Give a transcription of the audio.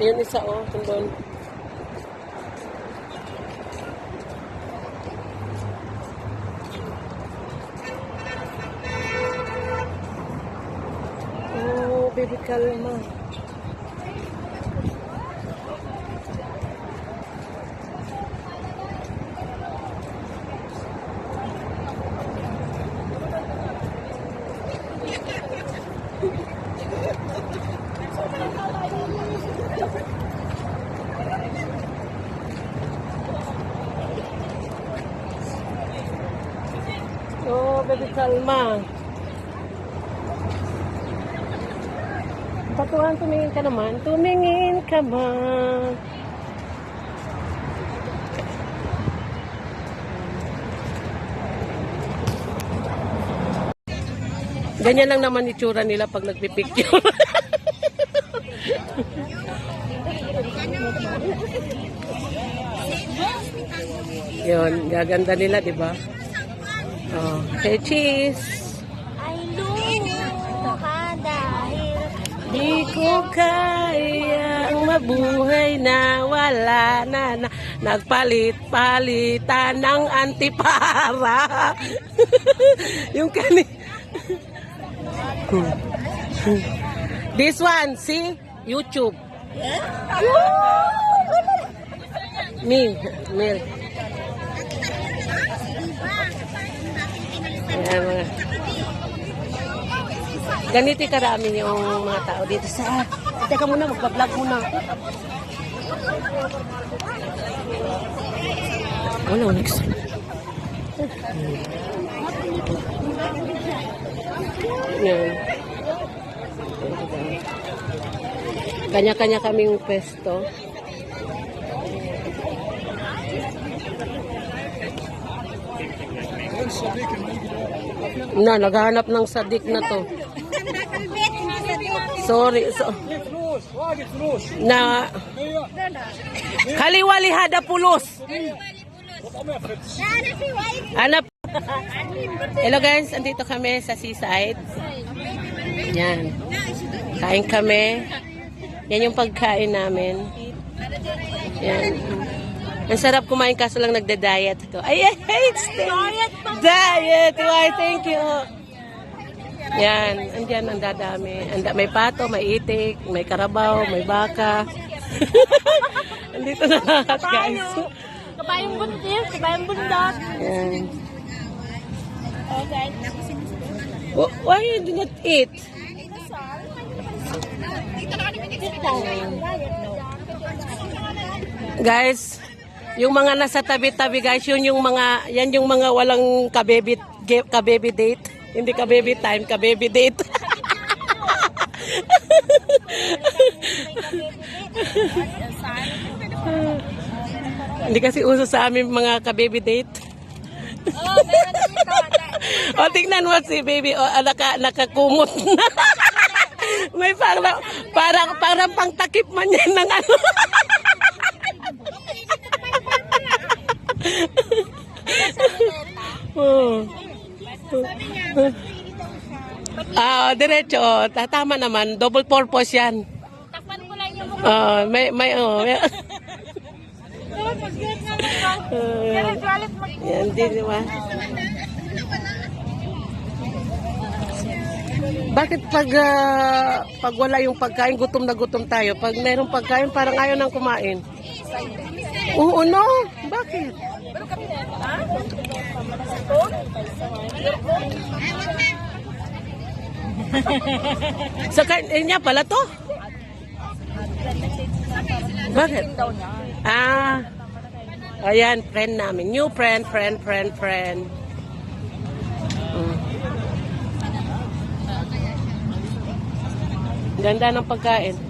yun isa oh, doon. Oh, baby kalma. Oh, baby kalma. Patuhan, tumingin ka naman. Tumingin ka man. Ganyan lang naman itsura nila pag nagpipicture. Yun, gaganda nila, di ba? Oh, okay, cheese. Ay, luho ka dahil Di ko kaya ang mabuhay na wala na, na nagpalit-palitan ng antipara. yung kani... This one, see? YouTube. Me, Mel. Ayan, mga... Ganito karami yung mga tao dito sa... Teka muna, magpa-vlog muna. Wala, next. Yan. Kanya-kanya kaming pwesto. Na, naghahanap ng sadik na to. Sorry. So, na Kaliwalihada pulos. Hanap. Hello guys, andito kami sa seaside. Yan. Kain kami. Yan yung pagkain namin. Yan. Ang sarap kumain kaso lang nagda-diet ako. Ay, I hate steak. Diet. Why, thank you. Yan, andyan ang dadami. Anda, may pato, may itik, may karabaw, may baka. Andito na lahat, guys. kabayong buntis, kabayong bundok. Yan. Okay. Wh- Why you do not eat? Guys, yung mga nasa tabi-tabi guys, yun yung mga, yan yung mga walang kababy, ge- kababy date. Hindi kababy time, kababy date. Hindi kasi uso sa amin mga kababy date. Oh, meron dito. O, tingnan mo si baby, o, ah, naka, nakakumot na. May parang, parang, parang pang takip man yan ng ano. oh. Ah, diretso, oh. tama naman, double purpose yan. Takpan ko lang yung. Ah, may, may, oh, may, Oh, yan din, di ba? Bakit pag ah, pag wala yung pagkain, gutom na gutom tayo? Pag mayroong pagkain, parang ayaw nang kumain. Oo, no. Bakit? Sa kain niya pala to? Bakit? Ah, ayan, friend namin. New friend, friend, friend, friend. Mm. Ganda ng pagkain.